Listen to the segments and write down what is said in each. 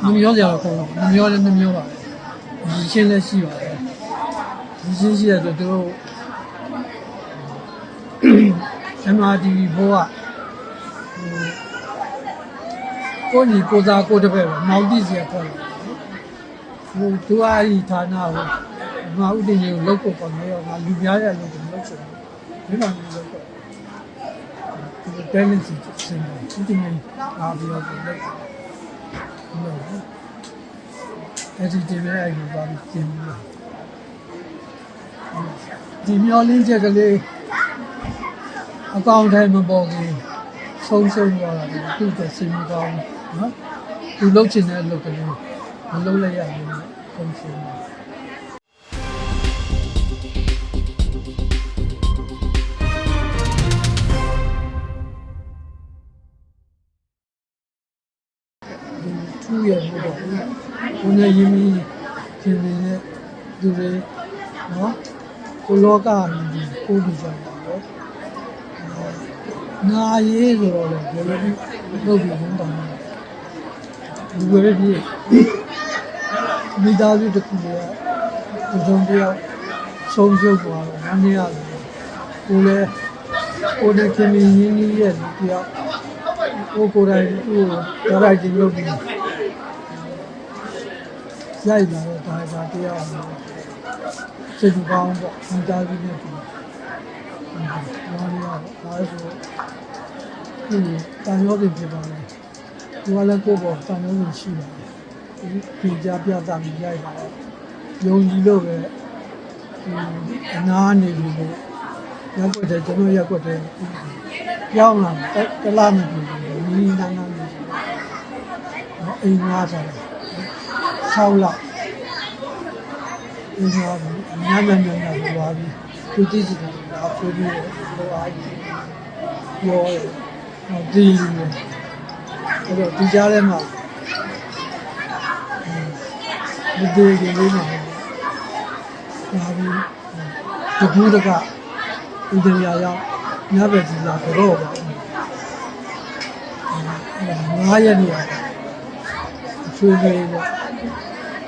မမျောစရာတော့ခေါ်တော့မမျောလည်းမမျောပါဘူးဒီချင်းလည်းရှိပါတယ်ဒီချင်းရှိရဆိုသူတို့ MRTV ဘောကဟိုကိုညီကိုစားကိုတပည့်ပဲမောင်တိစီရခေါ်တယ်ဟိုသူအားဒီဌာနကိုငါဥတည်ကြီးကိုလောက်ဖို့ပေါ်နေရောငါလူများရလို့ကိုလောက်ချင်တယ်ဒီမှာမျိုးလောက်တော့ဒီ balance စင်တယ်ဥတည်ကြီးအားပြီးတော့လောက်ဟုတ် အဲ့ဒီတင်မဲ့အဲ့လိုပါပြီးကျင်းလို့ဒီမျောလင်းချက်ကလေးအကောင့်ထဲမပေါ်ဘူးဆုံးရှုံးသွားတာလေသူ့တဲ့စိတ်မကောင်းဘူးနော်သူလှုပ်ချင်တဲ့အလုပ်ကလေးမလုပ်လိုက်ရဘူးဆုံးရှုံး တယ်ထူးရမှာပေါ့ဘုန်းကြီးရင်းပြီးခင်နေတဲ့သူတွေနော်ကိုလောကကြီးကိုပြီးကြတာပေါ့နာရေးဆိုတော့လေဘယ်လိုလုပ်ပြီးဝန်တောင်းလဲလူဝဲပြည့်မိသားစုတစ်ခုကဒီစုံတယောက်ဆုံးရှုံးသွားတော့မနေရတယ်ကိုလည်းကိုနဲ့ခင်မင်းရင်းကြီးရဲ့လူတယောက်ကိုကိုယ်တိုင်သူ့ကိုဒါရိုက်တင်လုပ်ပြီး ရိုက်လာတော့ဒါဒါတရားအောင်စိတ်ကောင်းပေါ့မိသားစုနဲ့ပြီးဘာလို့လဲဒါဆိုဒီတန်ရောတင်ဖြစ်ပါလေဒီကလည်းကိုယ့်ဘောတန်ရောတင်ရှိပါတယ်ဒီကြပြတာမြင်ရိုက်တာတော့ယုံကြည်လို့ပဲဒီအနာနေလို့ရက်ွက်တယ်ကျွန်တော်ရက်ွက်တယ်ကြောင်းလာတလားမပြီဘူးနီးနားနားနေတယ်နော်အိမ်ငါးထားတယ် 6လအိမ်ငါးဘူးအများများများများသွားပြီးသူတည်စီတယ်အဖိုးကြီးတော့အားကြီးပြောတယ်နော်ဒီလိုအဲ့တော့ဒီကြားထဲမှာဒီဒီလေးမှာလာပြီးတကူတကဣန္ဒြာရောက်ညဘက်ကြီးလာတော့ပါငါးရက်နေရဆွေးနွေးပေါ့ဒီညရက်ကိုပါ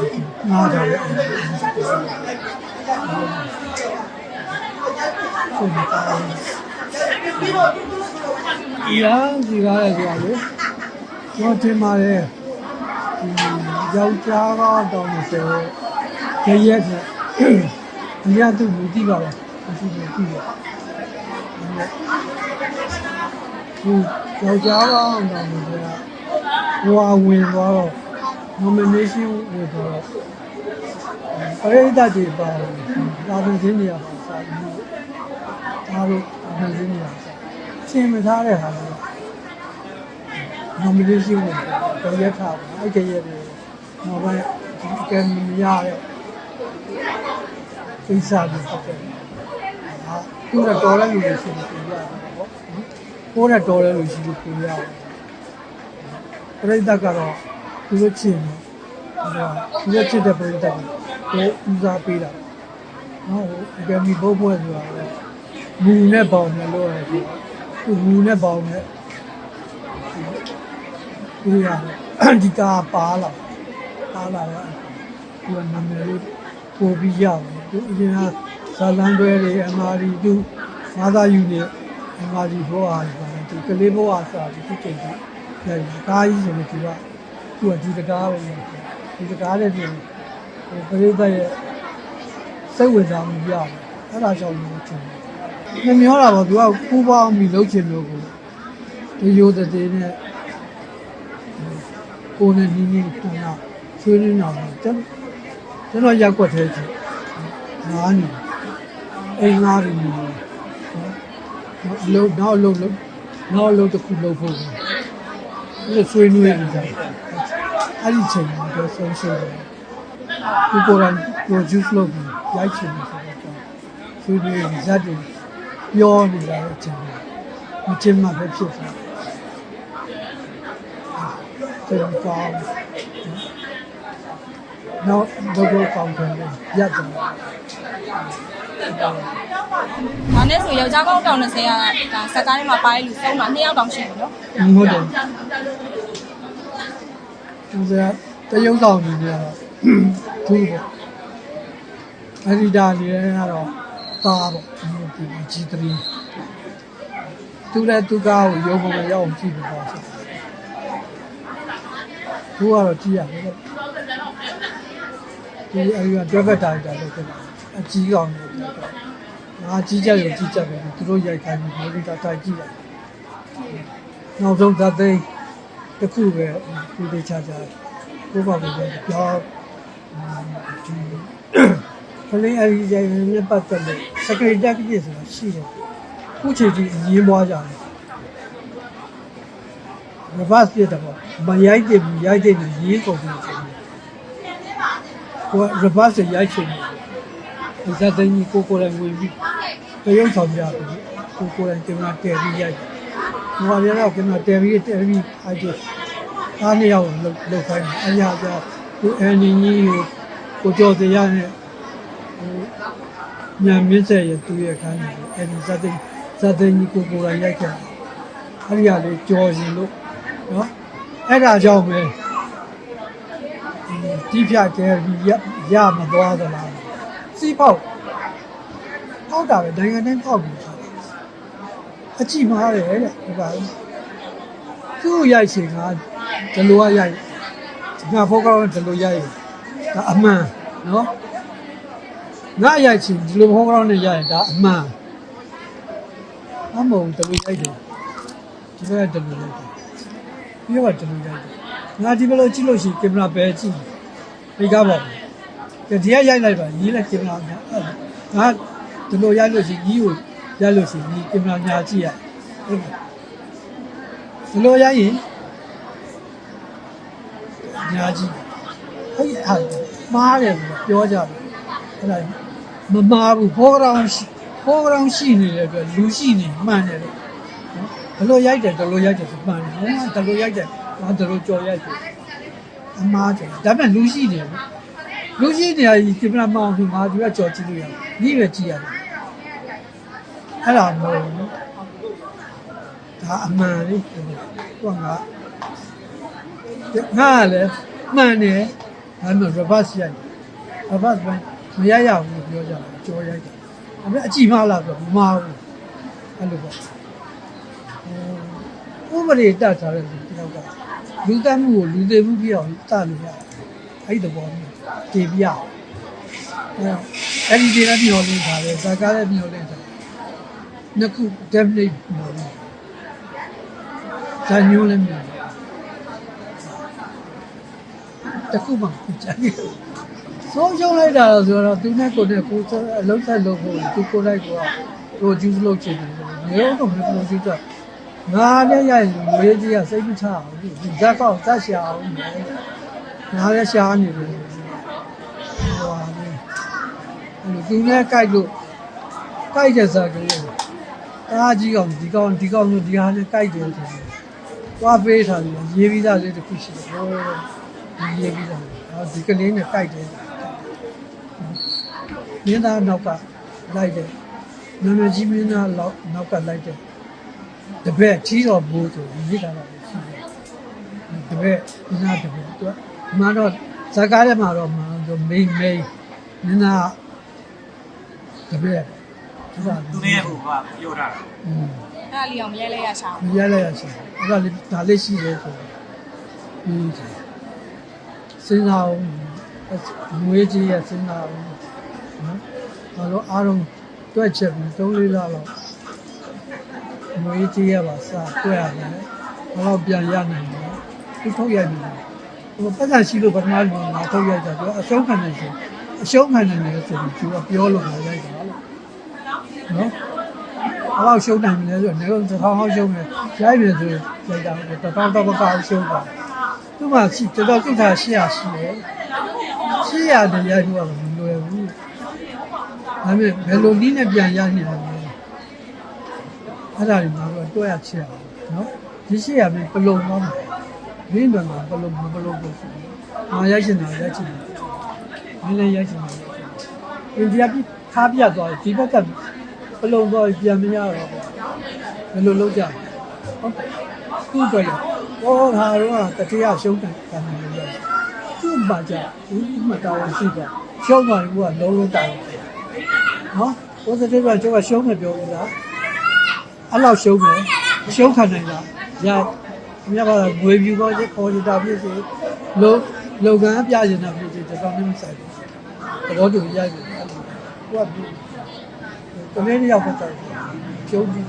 တ်တယ်ဘုန်းကြီးစိတ်မကောင်းဘူးဒီမှာလည်းမိခင်ရှိတယ်ရှိတယ်အိမ်တဲ့တော်မှာဒီကလည်းလို့ဖို့ငါတော့လည်းအိမ်စိတ်မကောင်းဘူးရာဒီကားလည်းကြာလို့ကျွန်တော်တင်ပါတယ်ဒီယောက်ျားကတော့နေစေကြရက်ကအရာသူမူတည်ပါလားမရှိဘူးကြည့်ပါဟိုယောက်ျားကတော့နေစေဟိုအဝင်သွားတော့ nomination ဝင်သွားတော့ပရိသတ်တွေပါလာတဲ့စင်းတွေပါစာပြီးဒါလို့အမှန်စင်းတွေပါစာရှင်းမထားတဲ့ဟာလို့ nomination ဝင်တော့ရက်ထားပါအဲ့ဒီရက်တွေနောက်ပိုင်းဒီကံမရတဲ့ကိစ္စတွေပေါ့တယ်ဟာသူကတော်တဲ့လူတွေရှိတယ်ပြင်ရတယ်ပေါ့ကိုယ်နဲ့တော်တဲ့လူရှိလို့ပြင်ရတယ်ပရိသတ်ကတော့ သူတို့ချင်တယ်သူတို့ချစ်တဲ့ပရိသတ်ကိုဦးစားပေးတာနော်ဟိုအကယ်မီဘုတ်ဘွဲဆိုတာလည်းမူနဲ့ပေါင်နဲ့လို့ရတယ်သူမူနဲ့ပေါင်နဲ့ဒီရတယ်ဒီကာပါလာပါလာတော့သူကနာမည်လေးပို့ပြီးရတယ်သူအရင်ကဇာလန်တွဲတွေအမာရီသူမာသာယူနေအမာရီဘောအားပါတယ်ဒီကလေးဘောအားဆိုတာဒီကိစ္စရိုက်ကားကြီးဆိုလို့သူက သူကဒီတကားပဲဒီတကားတဲ့ပြင်ဟိုပရိသတ်ရဲ့စိတ်ဝင်စားမှုပြတယ်အဲ့ဒါကြောင့်လို့ထင်တယ်မမျောတာပေါ့သူကပူပေါင်းပြီးလှုပ်ချင်လို့ကိုဒီရိုးတဲ့တဲ့နဲ့ကိုယ်နဲ့နီးနီးတန်းတော့ဆွေးနေတာပေါ့ကျွန်ကျွန်တော်ရက်ွက်သေးတယ်ငားနေအိမ်ငားနေနော်လုံးနောက်လုံးလုံးနောက်လုံးတစ်ခုလုံးဖို့အဲ့ဆွေးနွေးနေကြတယ် အဲ့ဒီချိန်မှာတော့ဆုံးရှုံးတယ်ကိုကိုယ်တိုင် produce လုပ်ပြီးရိုက်ချင်တယ်ဆိုတော့ဆွေးနွေးဇက်တွေပြောနေတာလည်းအချိန်မချင်းမှပဲဖြစ်သွားတယ်ဒါကောင်းနောက်တော့ကောင်းတယ်ရက်တယ်ဒါနဲ့ဆိုယောက်ျားကောင်းတောင်20ကဒါစက်ကားထဲမှာပါတဲ့လူသုံးတာ2ယောက်တောင်ရှိတယ်နော်ဟုတ်တယ် သူကတရုံဆောင်နေကြတော့သူ့ပေါ့အဒီတာနေကတော့တာပေါ့ဒီ G3 သူလည်းသူကားကိုရုံပုံရောက်အောင်ကြည့်ပြီးပါဆိုသူကတော့ကြည့်ရတယ်ပေါ့ဒီအဲဒီက driver director လို့ပြောတာအကြီးကောင်လို့ပြောတာငါကြီးကြရုံကြီးကြပဲသူတို့ရိုက်ခိုင်းပြီးမေရိကတိုင်ကြည့်တယ်နောက်ဆုံးသတ်သိမ်း တစ်ခုပဲဒီတေချာချာကိုယ့်ဘာကိုပဲပြောဒီခလေးအကြီးကြီးနဲ့ပတ်သက်လို့ secretary တက်ဆိုတာရှိတယ်ခုချိန်ကြီးအငင်းပွားကြတယ် reverse ပြတယ်ပေါ့မရိုက်တယ်ဘူးရိုက်တယ်ဘူးရေးကုန်ပြီဆိုပြီးကိုက reverse ရိုက်ချင်တယ်ဒီစတဲ့ကြီးကိုကိုယ်လည်းဝင်ပြီးတရုပ်ဆောင်ပြတယ်ကိုကိုယ်လည်းကင်မရာတည်ပြီးရိုက်တယ်ဟိုကလည်းတော့ကင်မရာတည်ပြီးတည်ပြီးအိုက်တယ် အားနှစ်ယောက်လောက်လောက်ခိုင်းတယ်အရာပြကိုအန်ဒီကြီးကိုကိုကျော်စရနဲ့ဟိုညမင်းဆက်ရသူ့ရဲ့ခိုင်းတယ်အဲဒီစတဲ့စတဲ့ကြီးကိုကိုယ်လည်းရိုက်ခဲ့တယ်အဲ့ဒီကလေကြော်ရင်လို့နော်အဲ့ဒါကြောင့်ပဲဒီဖြတ်ကျဲပြီးရရမသွားသလားစီးပေါက်ပေါက်တာပဲနိုင်ငံတိုင်းပေါက်ပြီးသားအကြည့်မားတယ်တဲ့ဒီပါသူ့ရိုက်ချင်က ဒီလိုကရိုက်ငါဖောက်ကောင်းဒီလိုရိုက်ဒါအမှန်နော်ငါရိုက်ချင်ဒီလိုဖောက်ကောင်းနဲ့ရိုက်ဒါအမှန်အမုံဒီလိုရိုက်တယ်ဒီဘက်ကဒီလိုရိုက်တယ်ပြီးတော့ဒီလိုရိုက်တယ်ငါဒီဘက်လိုကြည့်လို့ရှိရင်ကင်မရာပဲကြည့်ဒီကားပါကဲဒီကရိုက်လိုက်ပါညီလည်းကင်မရာညာငါဒီလိုရိုက်လို့ရှိရင်ညီကိုရိုက်လို့ရှိရင်ညီကင်မရာညာကြည့်ရဟုတ်ကဲ့ဒီလိုရိုက်ရင် ညာကြည့်ဟုတ်ရဲ့ဟာမားတယ်ပြောကြတယ်အဲ့ဒါမမားဘူးဘောကောင်ရှိဘောကောင်ရှိနေတဲ့အတွက်လူရှိနေမှန်တယ်လို့နော်ဒီလိုရိုက်တယ်ဒီလိုရိုက်တယ်ဆိုမှန်တယ်ဟိုကဒီလိုရိုက်တယ်ငါဒီလိုကြော်ရိုက်တယ်အမားတယ်ဒါပေမဲ့လူရှိနေတယ်လူရှိနေရဒီကင်မရာမအောင်ဆိုငါဒီကကြော်ကြည့်လို့ရတယ်ညီပဲကြည့်ရတယ်အဲ့ဒါမဟုတ်ဘူးဒါအမှန်လေးဟိုက ငါငါလည်းမှန်တယ်ဒါပေမဲ့ reverse ရိုက် reverse ပဲမရရဘူးလို့ပြောကြတယ်ကြော်ရိုက်တယ်ဒါပေမဲ့အကြည့်မလားဆိုတော့မမှားဘူးအဲ့လိုပေါ့ဟိုဥပဒေတတ်ထားတဲ့လူတစ်ယောက်ကလူတတ်မှုကိုလူသေးမှုပြအောင်တတ်လို့ရတယ်အဲ့ဒီသဘောမျိုးတည်ပြရအောင်အဲ့တော့အဲ့ဒီဒီလည်းမျောလင်းထားတယ်ဇာကားလည်းမျောလင်းထားတယ်နှစ်ခု definitely မျောလင်းဇာညိုးလည်းမျောလင်း တခုမှကြည့်ဆုံးရှုံးလိုက်တာဆိုတော့သူနဲ့ကိုယ်နဲ့ကိုယ်အလုံးဆက်လုပ်ဖို့သူကိုယ်လိုက်က produce လုပ်ချင်တယ်နေတော့မ produce တော့ငါလည်းရရင်ငွေကြီးကစိတ်မချအောင်ဒီဇက်ကောက်ဇက်ရှာအောင်ငါလည်းရှာနေတယ်ဟိုဟာလေအဲ့လိုသူနဲ့ကြိုက်လို့ကြိုက်တဲ့စားကလေးတားကြီးကောင်ဒီကောင်ဒီကောင်တို့ဒီဟာနဲ့ကြိုက်တယ်ဆိုတော့သွားပေးထားတယ်ရေးပြီးသားလေးတစ်ခုရှိတယ် ဟိုဒီရေးပြီးသားအော်ဒီကလေးနဲ့ကြိုက်တယ်မင်းသားနောက်ကလိုက်တယ်နာမည်ကြီးမင်းသားလောက်နောက်ကလိုက်တယ်တပည့်ထီတော်ဘိုးဆိုရေးထားတာရှိတယ်တပည့်မင်းသားတပည့်သူကမှတော့ဇာကားထဲမှာတော့မှတော့မိန်မိန်မင်းသားတပည့်သူကသူနဲ့ဟိုကပြောထားတာอืมအဲ့ဒါလေးအောင်မရိုက်လိုက်ရချအောင်ရလိုက်ရရှိတယ်အဲ့ဒါလေးဒါလေးရှိတယ်ဆိုတော့ဒီ စဉ်းစားအောင်ငွေကြီးရစဉ်းစားအောင်နော်ဘာလို့အားလုံးတွက်ချက်ပြီး၃လေးလောက်ငွေကြီးရပါစတွက်ရတယ်ဘာလို့ပြန်ရနိုင်လဲသူထုတ်ရိုက်ပြီဟိုပတ်စံရှိလို့ပထမလူငါထုတ်ရိုက်တာသူအရှုံးခံနေရှင်အရှုံးခံနေတယ်ဆိုပြီးသူကပြောလို့ငါရိုက်တာလို့နော်အလောက်ရှုံးနိုင်ပြီလဲဆိုတော့နေတော့တစ်ထောင်လောက်ရှုံးတယ်ရိုက်ပြီဆိုရင်ရိုက်တာတစ်ထောင်တော့မကောက်ရှုံးပါ သူမှရှိတော်တော်သိတာရှိရရှိတယ်ရှေ့ရတယ်ရိုက်ဖို့ကတော့မလွယ်ဘူးဒါပေမဲ့ဘယ်လိုနည်းနဲ့ပြန်ရနိုင်လဲအဲ့ဒါတွေမှာတော့တွဲရချင်အောင်နော်ဒီရှေ့ရမယ်ပလုံသွားမှာမင်းတို့ကပလုံပလုံကိုဆိုငါရိုက်ချင်တာရိုက်ချင်တယ်မင်းလည်းရိုက်ချင်တယ်အိန္ဒိယပြည်ထားပြသွားဒီဘက်ကပလုံသွားပြန်မရတော့ဘယ်လိုလုပ်ကြဟုတ်သူ့အတွက် ဟောဟာတော့တတိယရှုံးတယ်ခံနေရတယ်သူ့မှာကြဘူးမှတာဝန်ရှိတယ်ရှုံးသွားရင်ကလုံးလုံးတာဝန်နော် positive ကကျောင်းကရှုံးမယ်ပြောဘူးလားအဲ့လောက်ရှုံးမယ်ရှုံးခံနိုင်လားရမြတ်ပါတော့ငွေပြူကောပေါ်ကြတာဖြစ်စေလုံလုံကန်းပြနေတာဖြစ်စေတော်တော်နဲ့မဆိုင်ဘူးသဘောတူရိုက်ပြီကိုကပြီးတနေ့တယောက်ပဲဆိုင်ကျုံးပြီး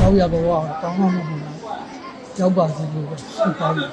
တော့ရဘဝကောင်းမှမဟုတ် ဘူးရောက်ပါစေလို့ဆုတောင်းတယ်